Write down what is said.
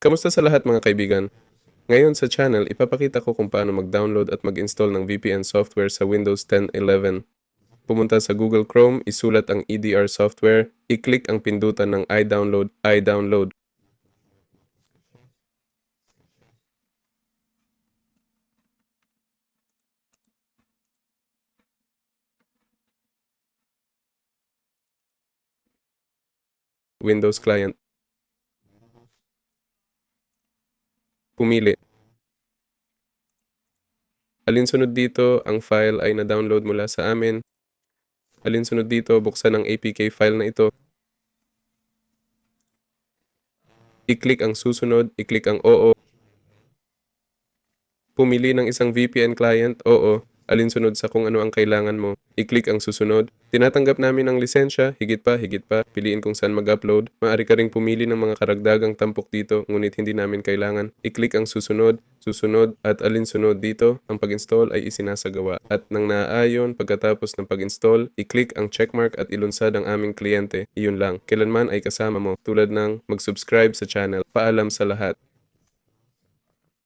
Kamusta sa lahat mga kaibigan? Ngayon sa channel, ipapakita ko kung paano mag-download at mag-install ng VPN software sa Windows 10 11. Pumunta sa Google Chrome, isulat ang EDR software, i-click ang pindutan ng iDownload, iDownload. Windows Client. Pumili. Alinsunod dito, ang file ay na-download mula sa amin. Alinsunod dito, buksan ang APK file na ito. I-click ang susunod, i-click ang Oo. Pumili ng isang VPN client, oo. Alinsunod sa kung ano ang kailangan mo. I-click ang susunod. Tinatanggap namin ang lisensya, higit pa, higit pa. Piliin kung saan mag-upload. Maaari ka ring pumili ng mga karagdagang tampok dito, ngunit hindi namin kailangan. I-click ang susunod, susunod, at alinsunod dito. Ang pag-install ay isinasagawa. At nang naaayon, pagkatapos ng pag-install, i-click ang checkmark at ilunsad ang aming kliyente. Iyon lang. Kailanman ay kasama mo, tulad ng mag-subscribe sa channel. Paalam sa lahat.